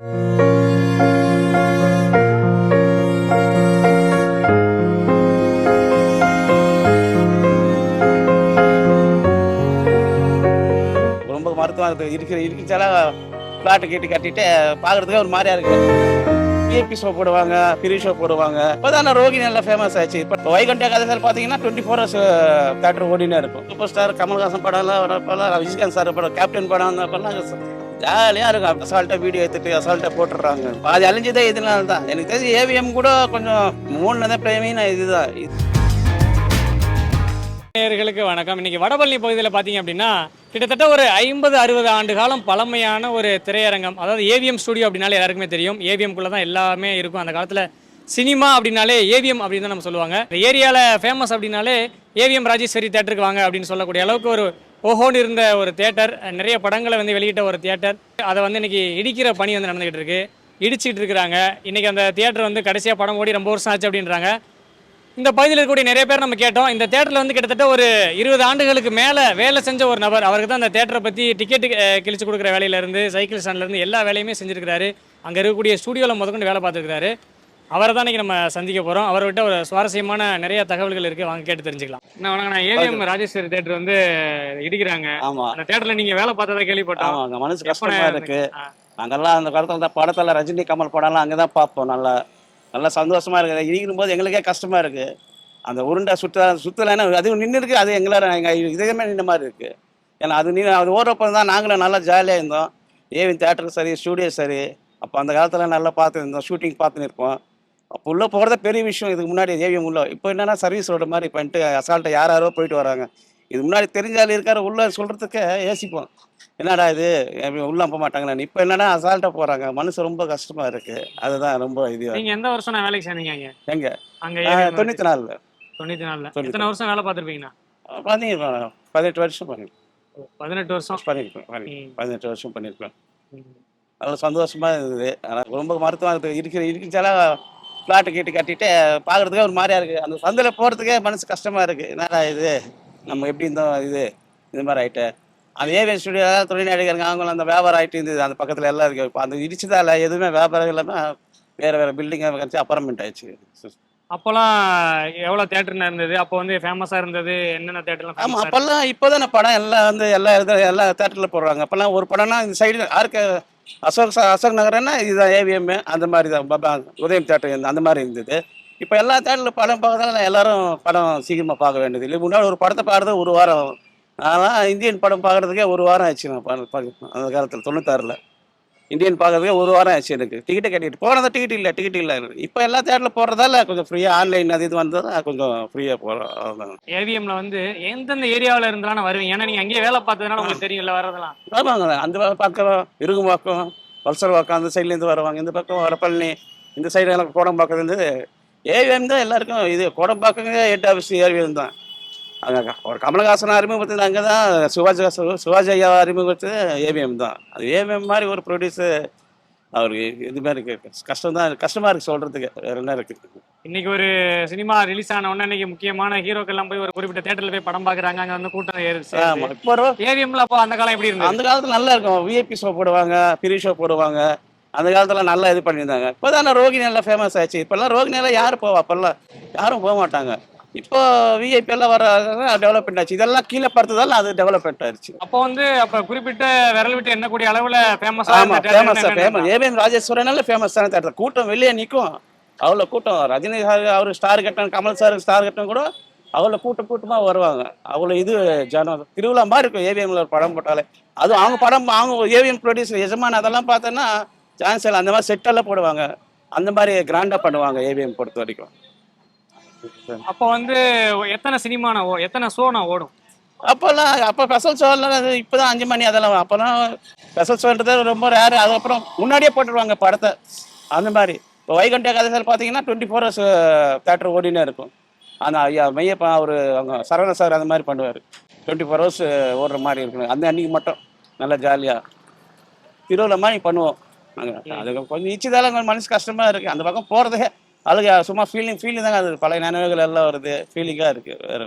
ரொம்ப மருத்துவம் இருக்குது இருக்கிற இருக்கிறதால பிளாட்டு கேட்டு கட்டிட்டு பார்க்கறதுக்கே ஒரு மாதிரியா இருக்கு. பிஏபி ஷோ போடுவாங்க பிரி ஷோ போடுவாங்க. இப்போதான் ரோகி நல்லா ஃபேமஸ் ஆச்சு. இப்போ வைகுண்ட கதை சார் பார்த்தீங்கன்னா டுவெண்ட்டி ஃபோர் ஹவர்ஸ் தேட்டர் ஓடினே இருக்கும். சூப்பர் ஸ்டார் கமல்ஹாசன் படம்லாம் வரப்பெல்லாம் விஜயகாந்த் சார் படம் கேப்டன் படம் வந்தப்பெல்லாம் ஜாலியாக இருக்கும். அசால்ட்டாக வீடியோ எடுத்துட்டு அசால்ட்டாக போட்டுடுறாங்க. பாதி அழிஞ்சதே இதனால தான் எனக்கு தெரிஞ்சு ஏவிஎம் கூட கொஞ்சம் மூணுல தான் நான் இதுதான். நேர்களுக்கு வணக்கம். இன்னைக்கு வடபழனி பகுதியில் பார்த்தீங்க அப்படின்னா கிட்டத்தட்ட ஒரு ஐம்பது அறுபது ஆண்டு காலம் பழமையான ஒரு திரையரங்கம் அதாவது ஏவிஎம் ஸ்டுடியோ அப்படின்னாலே எல்லாருக்குமே தெரியும். ஏவிஎம்குள்ளே தான் எல்லாமே இருக்கும். அந்த காலத்தில் சினிமா அப்படின்னாலே ஏவிஎம் அப்படின்னு தான் நம்ம சொல்லுவாங்க. இந்த ஏரியாவில் ஃபேமஸ் அப்படின்னாலே ஏவிஎம் ராஜேஸ்வரி தேட்டருக்கு வாங்க அப்படின்னு சொல்லக்கூடிய அளவுக்கு ஒரு ஓஹோன்னு இருந்த ஒரு தேட்டர் நிறைய படங்களை வந்து வெளியிட்ட ஒரு தியேட்டர். அதை வந்து இன்றைக்கி இடிக்கிற பணி வந்து நடந்துகிட்டு இருக்குது இடிச்சிக்கிட்டு இருக்கிறாங்க. இன்றைக்கி அந்த தியேட்டர் வந்து கடைசியாக படம் ஓடி ரொம்ப வருஷம் ஆச்சு அப்படின்றாங்க. இந்த பகுதியில் இருக்கக்கூடிய நிறைய பேர் நம்ம கேட்டோம். இந்த தேட்டரில் வந்து கிட்டத்தட்ட ஒரு இருபது ஆண்டுகளுக்கு மேலே வேலை செஞ்ச ஒரு நபர். அவருக்கு தான் அந்த தேட்டரை பற்றி டிக்கெட்டு கிழிச்சு கொடுக்குற வேலையிலேருந்து சைக்கிள் ஸ்டாண்ட்லேருந்து எல்லா வேலையுமே செஞ்சுருக்கிறாரு. அங்கே இருக்கக்கூடிய ஸ்டூடியோவில் முதற்கொண்டு வேலை பார்த்துருக்காரு அவரை தான் இன்னைக்கு நம்ம சந்திக்க போகிறோம் அவர்கிட்ட ஒரு சுவாரஸ்யமான நிறைய தகவல்கள் இருக்குது வாங்க கேட்டு தெரிஞ்சுக்கலாம். என்ன வணக்கம் நான் ஏவிஎம் ராஜேஸ்வரி தேட்டர் வந்து இடிக்கிறாங்க. ஆமா. அந்த தேட்டரில் நீங்கள் வேலை பார்த்ததா கேள்விப்பட்டோம். ஆமா அங்க மனசு எப்ப கஷ்டமா இருக்கு. ஆ. நாங்கெல்லாம் அந்த காலத்துல அந்த படத்துல ரஜினி கமல் படம்லாம் அங்கதான் பார்ப்போம். நல்லா நல்லா சந்தோஷமா இருக்கு. இடிக்கும் போது எங்களுக்கே கஷ்டமா இருக்கு. அந்த உருண்டை சுத்த சுத்தலைன்னா அது நின்று இருக்கு. அது எங்களால எங்க இதயமே நின்ற மாதிரி இருக்கு. ஏன்னா அது நீ அது ஓடுறப்ப தான் நாங்களும் நல்லா ஜாலியாக இருந்தோம். ஏவின் தேட்டர் சரி ஸ்டூடியோ சரி. அப்போ அந்த காலத்தில் நல்லா பார்த்து இருந்தோம் ஷூட்டிங் பார்த்துன்னு இருப்போம். அப்போ உள்ளே போகிறதே பெரிய விஷயம். இதுக்கு முன்னாடி ஏவிஎம் உள்ள. இப்போ என்னன்னா சர்வீஸ் ரோடு மாதிரி பண்ணிட்டு அசால்ட்டை யார் யாரோ போயிட்டு வராங்க. இது முன்னாடி தெரிஞ்சாலும் இருக்காரு. உள்ள சொல்கிறதுக்கே யோசிப்போம். என்னடா இது? உள்ள அனுப்ப மாட்டாங்களா இப்போ என்னன்னா அசால்ட்டாக போகிறாங்க மனசு ரொம்ப கஷ்டமா இருக்கு. அதுதான் ரொம்ப இது நீங்கள் எந்த வருஷம் நான் வேலைக்கு சேர்ந்தீங்க எங்க? அங்கே தொண்ணூத்தி நாலுல தொண்ணூற்றி நாலில் எத்தனை வருஷம் வேலை பார்த்துருப்பீங்கண்ணா பண்ணிருக்கோம் பதினெட்டு வருஷம் பண்ணிருக்கோம் பதினெட்டு வருஷம்? பண்ணிருக்கோம் பண்ணி- ம். பதினெட்டு வருஷம் பண்ணிருக்கோம் ம். நல்ல சந்தோஷமா இருந்தது. ஆனால் ரொம்ப மருத்துவம் இருக்குது இருக்கிற இருக்கிறச்சால பிளாட்டு கட்டி கட்டிட்டு பார்க்கறதுக்கே ஒரு மாதிரியா இருக்கு. அந்த சந்தையில் போகிறதுக்கே மனசு கஷ்டமா இருக்கு. என்னடா இது? நம்ம எப்படி இருந்தோம் இது? இது மாதிரி ஆயிட்டு. அந்த ஏவிஎன் ஸ்டுடியோ துணை நடிகருங்க அவங்க அந்த வியாபாரம் ஆயிட்டு இருந்தது. அந்த பக்கத்தில் எல்லாம் இருக்கு. இப்போ அந்த இடிச்சதால எதுவுமே வியாபாரம் இல்லாமல் வேற வேற பில்டிங்காக கிடச்சி அப்பார்ட்மெண்ட் ஆயிடுச்சு. அப்போலாம் எவ்வளோ தேட்டர்னா இருந்தது? அப்போ வந்து ஃபேமஸாக இருந்தது? என்னென்ன தேட்டர்லாம் ஆமா famous ஆ அப்பெல்லாம் இப்போதானே படம் எல்லாம் வந்து எல்லா இது எல்லா தேட்டரில் போடுறாங்க. அப்பெல்லாம் ஒரு படம்னா இந்த சைடு ஆர்கே அசோக் ச- அசோக் நகரன்னா இதுதான் ஏவிஎம் அந்த மாதிரி தான் உதயம் தேட்டர் இருந்தது அந்த மாதிரி இருந்தது. இப்போ எல்லா தேட்டரில் படம் பார்க்கறதால எல்லாரும் படம் சீக்கிரமாக பார்க்க வேண்டியது இல்லை. முன்னாடி ஒரு படத்தை பாடுறது ஒரு வாரம் ஆனால் இந்தியன் படம் பார்க்கறதுக்கே ஒரு வாரம் ஆச்சு நான் அந்த காலத்தில் தொண்ணூத்தாறில். இந்தியன் பார்க்கறதுக்கே ஒரு வாரம் ஆச்சு எனக்கு. டிக்கெட்டை கட்டிட்டு போனதை டிக்கெட் இல்லை டிக்கெட் இல்லை. இப்போ எல்லா தேட்டரில் போடுறதால கொஞ்சம் ஃப்ரீயாக ஆன்லைன் அது இது வந்ததால் கொஞ்சம் ஃப்ரீயாக போகிறோம் ஏவிஎம்ல வந்து எந்தெந்த ஏரியாவில் இருந்தாலும் வருவீங்க ஏன்னா நீங்கள் அங்கேயே வேலை பார்த்ததுனால உங்களுக்கு தெரியும்ல வர்றதெல்லாம். ஆமாங்க. அந்த பக்கம் இருகும்பாக்கம் வல்சர்வாக்கம் அந்த சைட்லேருந்து வருவாங்க. இந்த பக்கம் வடபழனி இந்த சைடு எல்லாம் கோடம்பாக்கத்துலேருந்து ஏவிஎம் தான் எல்லாருக்கும் இது. கோடம்பாக்கங்க ஹெட் ஆஃபீஸ் ஏவிஎம் தான். அங்கே ஒரு கமலஹாசன் அறிமுகப்படுத்தது அங்கே தான் சிவாஜி சிவாஜி ஐயா அறிமுகப்படுத்தது ஏவிஎம் தான். அது ஏவிஎம் மாதிரி ஒரு ப்ரொடியூசர் அவருக்கு இது மாதிரி இருக்கு. கஷ்டம் தான் கஷ்டமாக இருக்குது சொல்கிறதுக்கு வேற என்ன இருக்குது இன்னைக்கு ஒரு சினிமா ரிலீஸ் ஆன உடனே இன்னைக்கு முக்கியமான ஹீரோக்கள் எல்லாம் போய் ஒரு குறிப்பிட்ட தேட்டர்ல போய் படம் பார்க்குறாங்க. அங்கே வந்து கூட்டம் ஏறுச்சு ஆமாம் இப்போ ஏவிஎம்ல அப்போ அந்த காலம் எப்படி இருந்தது? அந்த காலத்துல நல்லா இருக்கும். விஐபி ஷோ போடுவாங்க பிரி ஷோ போடுவாங்க. அந்த காலத்துல நல்லா இது பண்ணியிருந்தாங்க. இப்போதானே ரோகிணி எல்லாம் ஃபேமஸ் ஆச்சு இப்போல்லாம் ரோகிணி எல்லாம் யாரும் போவா அப்போல்லாம் யாரும் போக மாட்டாங்க. இப்போ விஐபி எல்லாம் வர டெவலப்மெண்ட் ஆச்சு இதெல்லாம் கீழே பார்த்ததால அது டெவலப்மெண்ட் ஆயிடுச்சு அப்போ வந்து அப்ப குறிப்பிட்ட விரல் விட்டு எண்ணக்கூடிய அளவுல ஃபேமஸா ஆமா ஃபேமஸ் ஃபேமஸ் ஏவிஎம் ராஜேஸ்வரனால ஃபேமஸ் தானே தேட்டர் கூட்டம் வெளியே நிற்கும் அவ்வளோ கூட்டம். ரஜினி சார் அவர் ஸ்டார் கட்டன் கமல் சார் ஸ்டார் கட்டன் கூட அவ்வளோ கூட்டம் கூட்டமாக வருவாங்க. அவ்வளோ இது ஜனம். திருவிழா மாதிரி இருக்கும் ஏவிஎம்ல ஒரு படம் போட்டாலே. அதுவும் அவங்க படம் அவங்க ஏவிஎம் ப்ரொடியூசர் எஜமான் அதெல்லாம் பார்த்தோன்னா இல்லை. அந்த மாதிரி செட்டெல்லாம் போடுவாங்க. அந்த மாதிரி கிராண்டாக பண்ணுவாங்க ஏவிஎம் பொறுத்த வரைக்கும். அப்போ வந்து எத்தனை சினிமான ஓ எத்தனை ஷோனா ஓடும்? அப்போல்லாம் அப்போ ஸ்பெஷல் ஷோலாம் இப்போ தான் அஞ்சு மணி அதெல்லாம் அப்போல்லாம் ஸ்பெஷல் ஷோன்றது ரொம்ப ரேரு அதுக்கப்புறம் முன்னாடியே போட்டுருவாங்க படத்தை. அந்த மாதிரி. இப்போ வைகுண்ட கதை சார் பார்த்தீங்கன்னா டுவெண்ட்டி ஃபோர் ஹவர்ஸ் தேட்டர் ஓடினே இருக்கும். அந்த ஐயா மையப்பா அவர் அவங்க சரவண சார் அந்த மாதிரி பண்ணுவார். டுவெண்ட்டி ஃபோர் ஹவர்ஸ் ஓடுற மாதிரி இருக்கணும். அந்த அன்னைக்கு மட்டும். நல்லா ஜாலியாக திருவிழா மாதிரி பண்ணுவோம். நாங்கள் அது கொஞ்சம் இச்சுதால கொஞ்சம் மனசு கஷ்டமாக இருக்குது அந்த பக்கம் போகிறதே அழுக சும்மா ஃபீலிங் ஃபீலிங் தாங்க அது. பழைய நினைவுகள் எல்லாம் வருது. ஃபீலிங்காக இருக்குது வேற.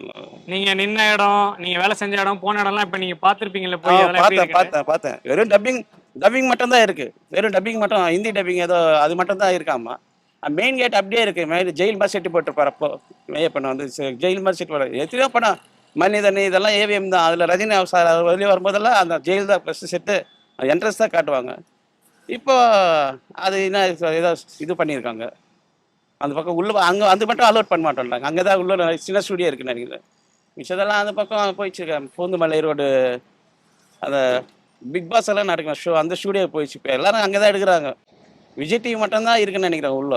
நீங்க நின்ன இடம் நீங்க வேலை செஞ்ச இடம் போன இடம்லாம் இப்ப நீங்க பாத்திருப்பீங்கல்ல ஆ, போய் பார்த்தேன் இருக்கு? பார்த்தேன் பார்த்தேன். வெறும் டப்பிங் டப்பிங் மட்டும்தான் இருக்குது வெறும் டப்பிங் மட்டும் ஹிந்தி டப்பிங் ஏதோ அது மட்டும் தான் இருக்காமா மெயின் கேட் அப்படியே இருக்குது மேலே ஜெயில் மாதிரி செட்டு போட்டிருப்பார் அப்போ. மே பண்ண வந்து ஜெயில் மாதிரி செட்டு போடுறாரு எத்தனையோ படம். மனிதன் இதெல்லாம் ஏவிஎம் தான். அதில் ரஜினி சார் வெளியே வரும்போதெல்லாம் அந்த ஜெயில் தான் ஃபஸ்ட்டு செட்டு என்ட்ரன்ஸ் தான் காட்டுவாங்க. இப்போ அது என்ன ஏதோ இது பண்ணியிருக்காங்க. அந்த பக்கம் உள்ள அங்கே அது மட்டும் அலோட் பண்ண மாட்டோம்ல. அங்கே தான் உள்ள சின்ன ஸ்டுடியோ இருக்குன்னு நினைக்கிறேன். மிச்சதெல்லாம் அந்த பக்கம் போயிடுச்சு பூந்துமலை ரோடு அந்த பிக் பாஸ் எல்லாம் நடக்கும் ஷோ அந்த ஸ்டுடியோ போயிடுச்சு. இப்போ எல்லாரும் அங்கே தான் எடுக்கிறாங்க. விஜய் டிவி மட்டும்தான் இருக்குன்னு நினைக்கிறேன் உள்ள.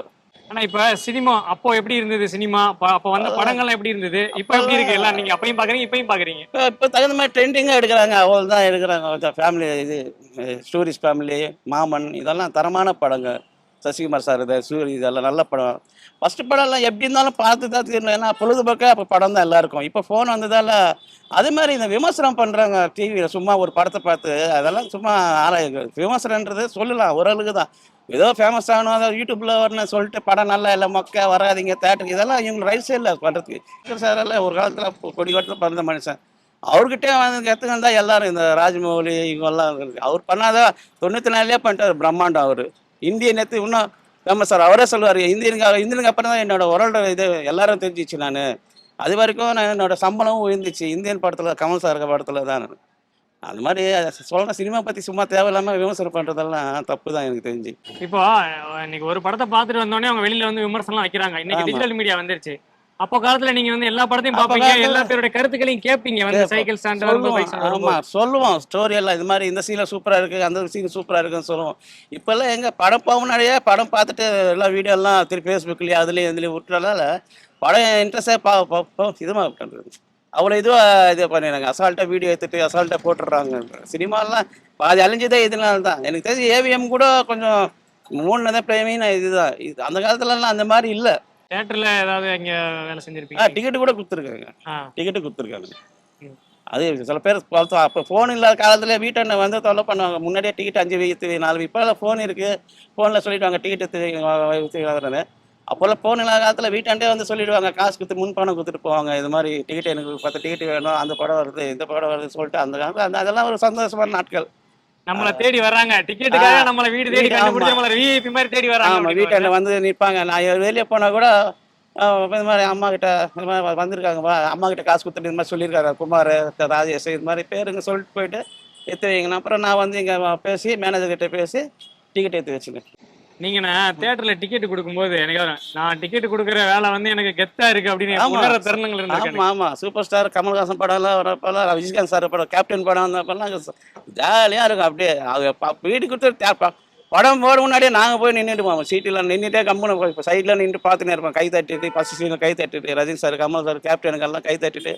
ஆனா இப்ப சினிமா அப்போ எப்படி இருந்தது சினிமா? அப்ப வந்த படங்கள்லாம் எப்படி இருந்தது? இப்ப எப்படி இருக்கு? எல்லாம் நீங்க அப்பயும் பாக்குறீங்க இப்பயும் பாக்குறீங்க. இப்போ இப்போ தகுந்த மாதிரி ட்ரெண்டிங்காக எடுக்கிறாங்க. அவ்வளோ தான் எடுக்கிறாங்க ஃபேமிலி இது ஸ்டோரிஸ் ஃபேமிலி மாமன் இதெல்லாம் தரமான படங்க சசிகுமார் சார் இது சூரி இதெல்லாம் நல்ல படம். ஃபஸ்ட்டு படம்லாம் எப்படி இருந்தாலும் பார்த்து தான் தெரியணும் ஏன்னா பொழுதுபோக்காக அப்போ படம் தான் எல்லாருக்கும். இப்போ ஃபோன் வந்ததால் அதே மாதிரி இந்த விமர்சனம் பண்ணுறாங்க டிவியில் சும்மா ஒரு படத்தை பார்த்து அதெல்லாம் சும்மா ஆராய் விமர்சனன்றது சொல்லலாம். ஓரளவுக்கு தான். ஏதோ ஃபேமஸ் ஆகணும் அதை யூடியூப்பில் வரணும்னு சொல்லிட்டு படம் நல்லா இல்லை மொக்க வராதீங்க தேட்டருக்கு இதெல்லாம் இவங்களுக்கு ரைட்ஸே இல்லை பண்ணுறதுக்கு சார் எல்லாம் ஒரு காலத்தில் கொடி காலத்தில் பிறந்த மனுஷன். அவர்கிட்டே வந்து கற்றுக்கண்டா எல்லாரும் இந்த ராஜமௌலி இவங்கெல்லாம் அவர் பண்ணாத தொண்ணூற்றி நாலுலேயே பண்ணிட்டார். பிரம்மாண்டம் அவர். இந்திய நேற்று இன்னும் ஃபேமஸ் சார் அவரே சொல்லுவார் இந்தியனுக்கு இந்தியனுக்கு அப்புறம் தான் என்னோட உரல்ட இது எல்லாரும் தெரிஞ்சிச்சு நான். அது வரைக்கும் நான் என்னோட சம்பளமும் உயர்ந்துச்சு. இந்தியன் படத்தில் கமல் சார் படத்தில் தான். அது மாதிரி சொல்கிறேன் சினிமா பற்றி சும்மா தேவையில்லாமல் விமர்சனம் பண்ணுறதெல்லாம் தப்பு தான் எனக்கு தெரிஞ்சு. இப்போ இன்னைக்கு ஒரு படத்தை பார்த்துட்டு வந்தோடனே அவங்க வெளியில வந்து விமர்சனம் வைக்கிறாங்க. இன்னைக்கு. டிஜிட்டல் மீடியா வந்துருச்சு. அப்போ காலத்துல நீங்க வந்து எல்லா படத்தையும் காலத்துல- எல்லா பேரோட கருத்துக்களையும் கேட்பீங்க வந்து. சைக்கிள் ஸ்டாண்ட் ஆமா சொல்லுவோம். ஸ்டோரி எல்லாம் இது மாதிரி இந்த சீனில் சூப்பராக இருக்குது அந்த சீன் சூப்பராக இருக்குன்னு சொல்லுவோம். இப்போல்லாம் எங்க படம் போக முன்னாடியே படம் பார்த்துட்டு எல்லாம் வீடியோ எல்லாம் திருப்பி ஃபேஸ்புக்லேயே அதுலேயும் இதுலேயும் விட்டுறதால படம் இன்ட்ரெஸ்டாக பா இதுமா பண்ணுறது அவ்வளோ இதுவாக இது பண்ணிடுறாங்க. அசால்ட்டாக வீடியோ எடுத்துட்டு அசால்ட்டாக போட்டுடுறாங்க. சினிமாலாம் பாதி அழிஞ்சதே இதனால தான். எனக்கு தெரிஞ்சு ஏவிஎம் கூட கொஞ்சம் மூணு தான் பிரேமின்னு இதுதான் இது அந்த காலத்துலலாம் அந்த மாதிரி இல்லை. தியேட்டர்ல ஏதாவது இங்க வேலை செஞ்சிருப்பீங்க? டிக்கெட்டு கூட கொடுத்துருக்காங்க. ஆ. டிக்கெட்டு கொடுத்துருக்காங்க. அது சில பேர் அப்போ ஃபோன் இல்லாத காலத்தில் வீட்டை வந்து தொல்லை பண்ணுவாங்க. முன்னாடியே டிக்கெட் அஞ்சு வைத்து நாலு இப்போ ஃபோன் இருக்குது ஃபோனில் சொல்லிடுவாங்க டிக்கெட் அப்போல்லாம் ஃபோன் இல்லாத காலத்தில் வீட்டாண்டே வந்து சொல்லிடுவாங்க காசு கொடுத்து முன் பணம் கொடுத்துட்டு போவாங்க. இது மாதிரி டிக்கெட் எனக்கு பத்து டிக்கெட் வேணும் அந்த படம் வருது இந்த படம் வருதுன்னு சொல்லிட்டு அந்த காலத்தில் அந்த அதெல்லாம் ஒரு சந்தோஷமான நாட்கள். நம்மள தேடி வர்றாங்க. டிக்கெட்டுக்காக. நம்மள வீடு தேடி கண்டுபிடிச்சு ஆமா. நம்மள விஐபி மாதிரி தேடி வராங்க ஆமாம் அப்படின்னு வீட்டாண்ட வந்து நிற்பாங்க நான் வெளியே போனால் கூட இந்த மாதிரி அம்மா கிட்ட இந்த மாதிரி வந்திருக்காங்க. அம்மா கிட்ட காசு கொடுத்துட்டு இந்த மாதிரி சொல்லியிருக்காரு. குமார் ராஜேஷ் இது மாதிரி பேருங்க சொல்லிட்டு போயிட்டு எடுத்து வைங்கண்ணா அப்புறம் நான் வந்து இங்கே பேசி மேனேஜர் கிட்ட பேசி டிக்கெட் எடுத்து வச்சுங்க நீங்க நான் தியேட்டர்ல டிக்கெட் கொடுக்கும்போது எனக்கு நான் டிக்கெட் கொடுக்குற வேலை வந்து எனக்கு கெத்தா இருக்கு அப்படின்னு ஆமா. தருணங்கள் இருக்கு ஆமாம் சூப்பர் ஸ்டார் கமல்ஹாசன் படம்லாம் வரப்பெல்லாம் விஜயகாந்த் சார் படம் கேப்டன் படம் வந்தப்பெல்லாம் ஜாலியாக இருக்கும். அப்படியே ப- வீடு கொடுத்து படம் போட முன்னாடியே நாங்கள் போய் நின்றுட்டு சீட்டில் நின்றுட்டே கம்முன்னு போய் இப்போ சைடில் நின்று பார்த்துனே இருப்போம். கை தட்டிட்டு ஃபஸ்ட் சீனில் கை தட்டிட்டு ரஜினி சார் கமல் சார் கேப்டனுக்கெல்லாம் கை தட்டிட்டு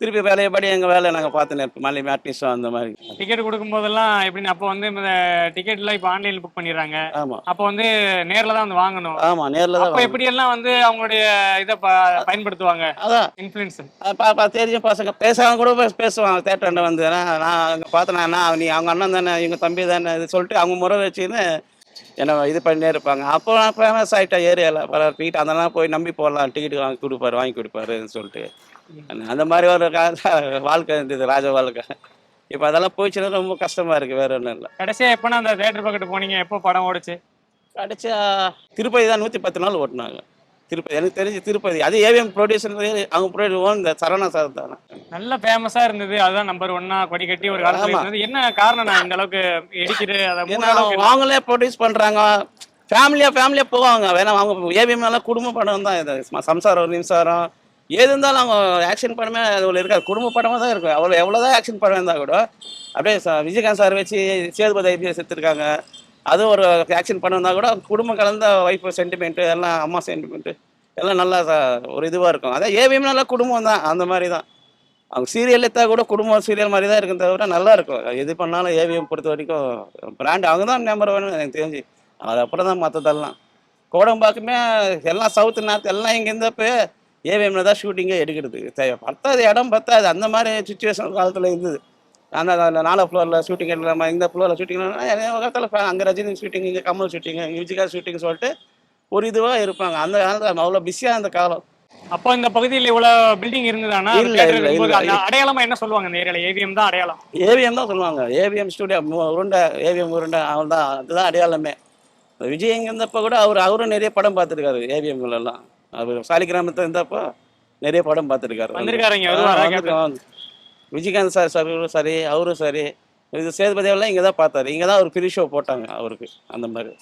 திருப்பி வேலையபடி எங்கள் வேலையை நாங்கள் பார்த்துனே இருப்போம். மல்லி மேட்னிஸும் அந்த மாதிரி. டிக்கெட் கொடுக்கும் போதெல்லாம் எப்படின்னு அப்போ வந்து இந்த டிக்கெட்லாம் இப்போ ஆன்லைன்ல புக் பண்ணிடுறாங்க. ஆமாம் அப்போ வந்து நேர்ல தான் வந்து வாங்கணும். ஆமாம் நேரில் தான் அப்போ. எப்படி எல்லாம் வந்து அவங்களுடைய இதை ப- பயன்படுத்துவாங்க? அதான். இன்ஃபுளுன்ஸ் அது பா தெரியும் பசங்க. பேசாம கூட பேசுவாங்க. தேட்டர்ல வந்து. நான் அங்கே பார்த்தேன் நீ அவங்க அண்ணன் தானே இவங்க தம்பி தானே இது சொல்லிட்டு அவங்க முறை வச்சுன்னு என்ன இது பண்ணிட்டே இருப்பாங்க. அப்போ நான் ஃபேமஸ் ஆகிட்டேன் ஏரியாவில் பல டிக்கெட் அதெல்லாம் போய் நம்பி போடலாம். டிக்கெட் வாங்கி கொடுப்பாரு வாங்கி கொடுப்பாருன்னு சொல்லிட்டு. அந்த மாதிரி ஒரு வாழ்க்கை இருந்தது ராஜ வாழ்க்கை. இப்போ அதெல்லாம் போயிடுச்சுன்னா ரொம்ப கஷ்டமா இருக்கு வேற ஒன்றும் இல்லை. கடைசியா எப்பனா அந்த தேட்டர் பக்கத்து போனீங்க? எப்போ படம் ஓடுச்சு? கடைசியா திருப்பதி தான் நூற்றி பத்து நாள் ஓட்டினாங்க. திருப்பதி எனக்கு தெரிஞ்சு திருப்பதி. அது ஏவிஎம் ப்ரொடியூசர் அவங்க ப்ரொடியூசர் இந்த சரணா சார் தானே. நல்ல ஃபேமஸா இருந்தது. அதுதான் நம்பர் ஒன்னா கொடி கட்டி ஒரு காலத்துல என்ன காரணம் நான் இந்த அளவுக்கு எடிக்கிறது அதை அவங்களே ப்ரொடியூஸ் பண்றாங்க. ஃபேமிலியா ஃபேமிலியா போவாங்க. வேணா அவங்க ஏபிஎம் எல்லாம் குடும்ப படம் தான் சம்சாரம் நிம்சாரம் எது இருந்தாலும் அவங்க ஆக்ஷன் படமே அதில் இருக்காது. குடும்ப படமாக தான் இருக்கும். அவ்வளோ எவ்வளோதான் ஆக்ஷன் படம் இருந்தால் கூட அப்படியே விஜயகாந்த் சார் வச்சு சேதுபதி ஐபிஎஸ் எடுத்திருக்காங்க அது ஒரு ஆக்ஷன் படம் இருந்தால் கூட குடும்பம் கலந்த ஒய்ஃப் சென்டிமெண்ட்டு எல்லாம் அம்மா சென்டிமெண்ட்டு எல்லாம் நல்லா ஒரு இதுவாக இருக்கும். அதான் ஏவிஎம் நல்லா குடும்பம் தான் அந்த மாதிரி தான் அவங்க சீரியல் எடுத்தால் கூட குடும்பம் சீரியல் மாதிரி தான் இருக்கும் தவிர நல்லா இருக்கும். எது பண்ணாலும் ஏவிஎம் பொறுத்த வரைக்கும் பிராண்ட் அவங்க தான் நம்பர் ஒன்று எனக்கு தெரிஞ்சு. அது அப்புறம் தான் மற்றதெல்லாம் கோடம்பாக்குமே எல்லாம் சவுத்து நார்த் எல்லாம் இங்கே இருந்தப்போ ஏவிஎம்ல தான் ஷூட்டிங்கே எடுக்கிறது. தேவை பத்தாது இடம் பத்தாது. அந்த மாதிரி சுச்சுவேஷன் காலத்தில் இருந்தது. அந்த நாலா ஃப்ளோரில் ஷூட்டிங் எடுக்கலாமா? இந்த ஃப்ளோரில் ஷூட்டிங் காலத்தில் அங்கே ரஜினி ஷூட்டிங் இங்கே கமல் ஷூட்டிங் இங்கே விஜயகாந்த் ஷூட்டிங் சொல்லிட்டு ஒரு இதுவாக இருப்பாங்க. அந்த காலத்தில் அவ்வளோ பிஸியாக அந்த காலம். அப்போ இந்த பகுதியில் இவ்வளவு பில்டிங் இருந்ததானா அது இல்ல, இல்ல, இல்ல. அடையாளமா என்ன சொல்லுவாங்க இந்த ஏரியால? ஏவிஎம் தான் அடையாளம். ஏவிஎம் தான் சொல்லுவாங்க. ஏவிஎம் ஸ்டூடியோ உருண்டை ஏவிஎம் உருண்டை அவன் தான். அதுதான் அடையாளமே. விஜய் இங்கே இருந்தப்போ கூட அவர் அவரும் நிறைய படம் பார்த்துருக்காரு ஏவிஎம்ல எல்லாம். அவர் சாலிகிராமத்தில் இருந்தப்போ நிறைய படம் பார்த்துருக்காரு? விஜயகாந்த் சார் சார் சரி அவரும் சரி. இது சேதுபதி எல்லாம் இங்கே தான் பார்த்தாரு. இங்கே தான் அவர் ஃப்ரீ ஷோ போட்டாங்க அவருக்கு அந்த மாதிரி.